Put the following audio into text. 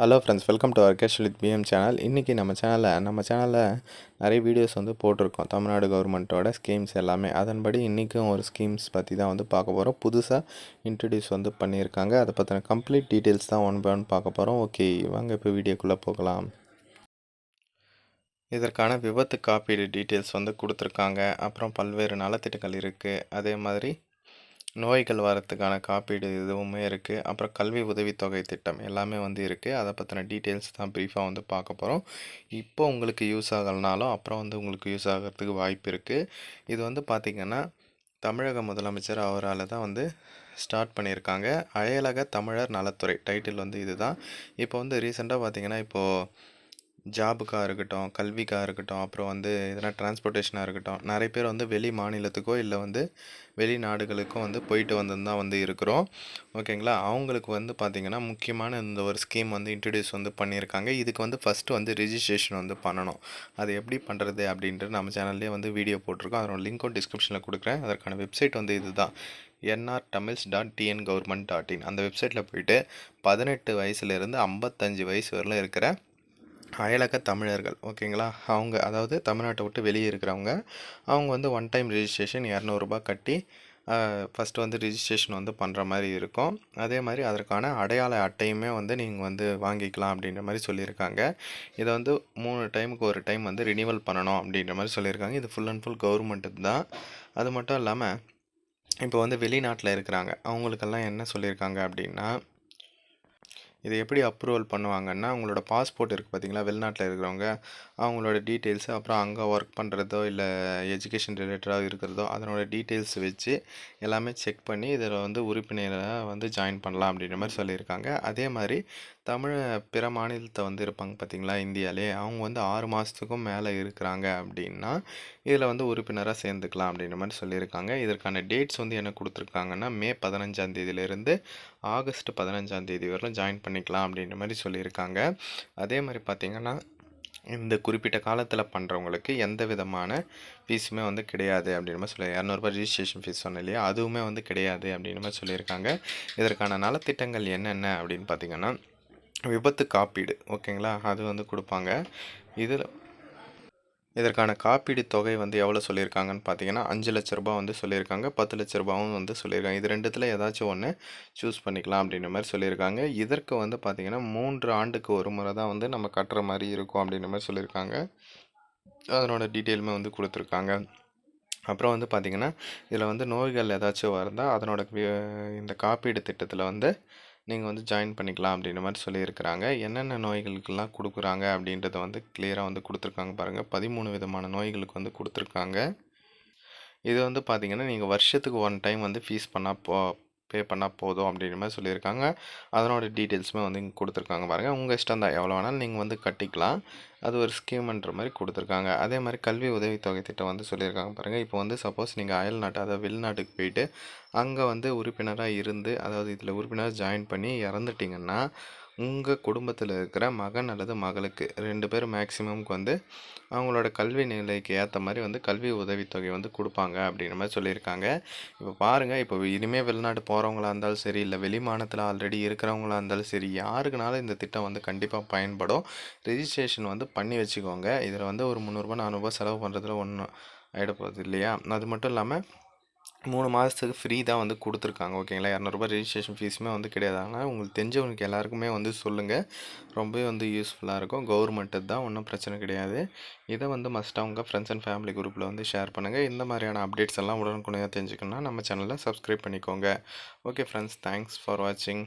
Hello friends welcome to our with PM channel இன்றைக்கி நம்ம சேனலில் நம்ம சேனலில் நிறைய வீடியோஸ் வந்து போட்டிருக்கோம். தமிழ்நாடு கவர்மெண்ட்டோட ஸ்கீம்ஸ் எல்லாமே. அதன்படி இன்றைக்கும் ஒரு ஸ்கீம்ஸ் பற்றி தான் வந்து பார்க்க போகிறோம் புதுசாக இன்ட்ரடியூஸ் வந்து பண்ணியிருக்காங்க. அதை பற்றின கம்ப்ளீட் டீட்டெயில்ஸ் தான் ஒன் பை ஒன் பார்க்க போகிறோம் ஓகே வாங்க இப்போ வீடியோக்குள்ளே போகலாம். இதற்கான விபத்து காப்பீடு டீட்டெயில்ஸ் வந்து கொடுத்துருக்காங்க. அப்புறம் பல்வேறு நலத்திட்டங்கள் இருக்குது அதே மாதிரி நோய்கள் வரத்துக்கான காப்பீடு இதுவுமே இருக்குது அப்புறம் கல்வி உதவித்தொகை திட்டம் எல்லாமே வந்து இருக்குது அதை பற்றின டீட்டெயில்ஸ் தான் ப்ரீஃபாக வந்து பார்க்க போகிறோம் இப்போ உங்களுக்கு யூஸ் ஆகலைனாலும் அப்புறம் வந்து உங்களுக்கு யூஸ் ஆகிறதுக்கு வாய்ப்பு இருக்குது இது வந்து பார்த்திங்கன்னா தமிழக முதலமைச்சர் அவரால் தான் வந்து ஸ்டார்ட் பண்ணியிருக்காங்க அயலக தமிழர் நலத்துறை டைட்டில் வந்து இதுதான். இப்போ வந்து ரீசெண்டாக பார்த்திங்கன்னா இப்போது ஜாபுக்காக இருக்கட்டும் கல்விக்காக இருக்கட்டும் அப்புறம் வந்து எதனா டிரான்ஸ்போர்ட்டேஷனாக இருக்கட்டும் நிறைய பேர் வந்து வெளி மாநிலத்துக்கோ இல்லை வந்து வெளிநாடுகளுக்கும் வந்து போயிட்டு வந்துன்னு தான் வந்து இருக்கிறோம். ஓகேங்களா அவங்களுக்கு வந்து பார்த்திங்கன்னா முக்கியமான இந்த ஒரு ஸ்கீம் வந்து இன்ட்ரடியூஸ் வந்து பண்ணியிருக்காங்க. இதுக்கு வந்து ஃபஸ்ட்டு வந்து ரிஜிஸ்ட்ரேஷன் வந்து பண்ணணும். அது எப்படி பண்ணுறது அப்படின்ட்டு நம்ம சேனல்லே வந்து வீடியோ போட்டிருக்கோம். அதோட லிங்க்கும் டிஸ்கிரிப்ஷனில் கொடுக்குறேன். அதற்கான வெப்சைட் வந்து இதுதான். NR Tamils dot TN government dot in அந்த வெப்சைட்டில் போயிட்டு பதினெட்டு வயசுலேருந்து ஐம்பத்தஞ்சு வயசு வரலாம் இருக்கிற அயலக தமிழர்கள் ஓகேங்களா அவங்க அதாவது தமிழ்நாட்டை விட்டு வெளியே இருக்கிறவங்க அவங்க வந்து ஒன் டைம் ரிஜிஸ்ட்ரேஷன் இரநூறுபா கட்டி ஃபஸ்ட்டு வந்து ரிஜிஸ்ட்ரேஷன் வந்து பண்ணுற மாதிரி இருக்கும். அதே மாதிரி அதற்கான அடையாள அட்டையுமே வந்து நீங்கள் வந்து வாங்கிக்கலாம் அப்படின்ற மாதிரி சொல்லியிருக்காங்க. இதை வந்து மூணு டைமுக்கு ஒரு டைம் வந்து ரினீவல் பண்ணணும் அப்படின்ற மாதிரி சொல்லியிருக்காங்க. இது ஃபுல் அண்ட் ஃபுல் கவர்மெண்ட்டு தான். அது மட்டும் இல்லாமல் இப்போ வந்து வெளிநாட்டில் இருக்கிறாங்க. அவங்களுக்கெல்லாம் என்ன சொல்லியிருக்காங்க அப்படின்னா இதை எப்படி அப்ரூவல் பண்ணுவாங்கன்னா அவங்களோட பாஸ்போர்ட் இருக்குது பார்த்தீங்களா வெளிநாட்டில் இருக்கிறவங்க அவங்களோட டீட்டெயில்ஸு அப்புறம் அங்கே ஒர்க் பண்ணுறதோ இல்லை எஜுகேஷன் ரிலேட்டடாக இருக்கிறதோ அதனோட டீட்டெயில்ஸ் வச்சு எல்லாமே செக் பண்ணி இதில் வந்து உறுப்பினராக வந்து ஜாயின் பண்ணலாம் அப்படின்ற மாதிரி சொல்லியிருக்காங்க. அதே மாதிரி தமிழ் பிற மாநிலத்தை வந்து இருப்பாங்க பார்த்தீங்களா இந்தியாவிலே அவங்க வந்து ஆறு மாதத்துக்கும் மேலே இருக்கிறாங்க அப்படின்னா இதில் வந்து உறுப்பினராக சேர்ந்துக்கலாம் அப்படின்ற மாதிரி சொல்லியிருக்காங்க. இதற்கான டேட்ஸ் வந்து என்ன கொடுத்துருக்காங்கன்னா மே பதினஞ்சாம் தேதியிலேருந்து ஆகஸ்ட் பதினஞ்சாம் தேதி வரலாம் ஜாயின் பண்ணிக்கலாம் அப்படின்ற மாதிரி சொல்லியிருக்காங்க. அதே மாதிரி பார்த்திங்கன்னா இந்த குறிப்பிட்ட காலத்தில் பண்ணுறவங்களுக்கு எந்த விதமான ஃபீஸுமே வந்து கிடையாது அப்படின்ற மாதிரி சொல்லி இரநூறுபா ரிஜிஸ்ட்ரேஷன் ஃபீஸ் சொன்னேன் இல்லையா? அதுவுமே வந்து கிடையாது அப்படின்ற மாதிரி சொல்லியிருக்காங்க. இதற்கான நலத்திட்டங்கள் என்னென்ன அப்படின்னு பார்த்திங்கன்னா விபத்து காப்பீடு ஓகேங்களா? அது வந்து கொடுப்பாங்க. இதில் இதற்கான காப்பீடு தொகை வந்து எவ்வளோ சொல்லியிருக்காங்கன்னு பார்த்தீங்கன்னா அஞ்சு லட்ச ரூபா வந்து சொல்லியிருக்காங்க. பத்து லட்ச ரூபாவும் வந்து சொல்லியிருக்காங்க. இது ரெண்டுத்தில் ஏதாச்சும் ஒன்று சூஸ் பண்ணிக்கலாம் அப்படின்ற மாதிரி சொல்லியிருக்காங்க. இதற்கு வந்து பார்த்திங்கன்னா மூன்று ஆண்டுக்கு ஒரு முறை தான் வந்து நம்ம கட்டுற மாதிரி இருக்கும் அப்படின்ற மாதிரி சொல்லியிருக்காங்க. அதனோட டீட்டெயிலுமே வந்து கொடுத்துருக்காங்க. அப்புறம் வந்து பார்த்திங்கன்னா இதில் வந்து நோய்கள் ஏதாச்சும் வருந்தால் அதனோட இந்த காப்பீடு திட்டத்தில் வந்து நீங்கள் வந்து ஜாயின் பண்ணிக்கலாம் அப்படின்ற மாதிரி சொல்லியிருக்கிறாங்க. என்னென்ன நோய்களுக்கெல்லாம் கொடுக்குறாங்க அப்படின்றத வந்து கிளியராக வந்து கொடுத்துருக்காங்க பாருங்கள் பதிமூணு விதமான நோய்களுக்கு வந்து கொடுத்துருக்காங்க. இது வந்து பார்த்திங்கன்னா நீங்கள் வருஷத்துக்கு ஒன் டைம் வந்து ஃபீஸ் பண்ணால் போ பே பண்ணால் போதும் அப்படின்ற மாதிரி சொல்லியிருக்காங்க. அதனோட டீட்டெயில்ஸுமே வந்து இங்கே கொடுத்துருக்காங்க பாருங்கள் உங்கள் இஷ்டம் தான். எவ்வளோ வேணாலும் நீங்கள் வந்து கட்டிக்கலாம். அது ஒரு ஸ்கீம்ன்ற மாதிரி கொடுத்துருக்காங்க. அதே மாதிரி கல்வி உதவித்தொகை திட்டம் வந்து சொல்லியிருக்காங்க பாருங்கள் இப்போ வந்து சப்போஸ் நீங்கள் அயல் நாட்டு அதாவது வெளிநாட்டுக்கு போயிட்டு அங்கே வந்து உறுப்பினராக இருந்து அதாவது இதில் உறுப்பினராக ஜாயின் பண்ணி இறந்துட்டிங்கன்னா உங்கள் குடும்பத்தில் இருக்கிற மகன் அல்லது மகளுக்கு ரெண்டு பேர் மேக்ஸிமம்க்கு வந்து அவங்களோட கல்வி நிலைக்கு ஏற்ற மாதிரி வந்து கல்வி உதவித்தொகை வந்து கொடுப்பாங்க அப்படின்ற மாதிரி சொல்லியிருக்காங்க. இப்போ பாருங்கள் இப்போ இனிமேல் வெளிநாடு போகிறவங்களா இருந்தாலும் சரி இல்லை வெளி மாநிலத்தில் ஆல்ரெடி இருக்கிறவங்களா இருந்தாலும் சரி யாருக்குனாலும் இந்த திட்டம் வந்து கண்டிப்பாக பயன்படும். ரிஜிஸ்ட்ரேஷன் வந்து பண்ணி வச்சுக்கோங்க. இதில் வந்து ஒரு முந்நூறுரூபா நானூறுபா செலவு பண்ணுறதுல ஒன்றும் ஆகிடப்போகுது இல்லையா? அது மட்டும் இல்லாமல் மூணு மாதத்துக்கு ஃப்ரீ தான் வந்து கொடுத்துருக்காங்க ஓகேங்களா இரநூறுபா ரிஜிஸ்ட்ரேஷன் ஃபீஸுமே வந்து கிடையாது. ஆனால் உங்களுக்கு தெரிஞ்சவங்களுக்கு எல்லாருக்குமே வந்து சொல்லுங்கள் ரொம்பவே வந்து யூஸ்ஃபுல்லாக இருக்கும். கவர்மெண்ட்டு தான் ஒன்றும் பிரச்சனை கிடையாது. இதை வந்து மஸ்ட்டாக உங்கள் ஃப்ரெண்ட்ஸ் அண்ட் ஃபேமிலி குரூப்பில் வந்து ஷேர் பண்ணுங்கள் இந்த மாதிரியான அப்டேட்ஸ் எல்லாம் உடனுக்குடனே தெரிஞ்சுக்கணும்னா நம்ம சேனலில் சப்ஸ்கிரைப் பண்ணிக்கோங்க. ஓகே ஃப்ரெண்ட்ஸ் தேங்க்ஸ் ஃபார் வாட்சிங்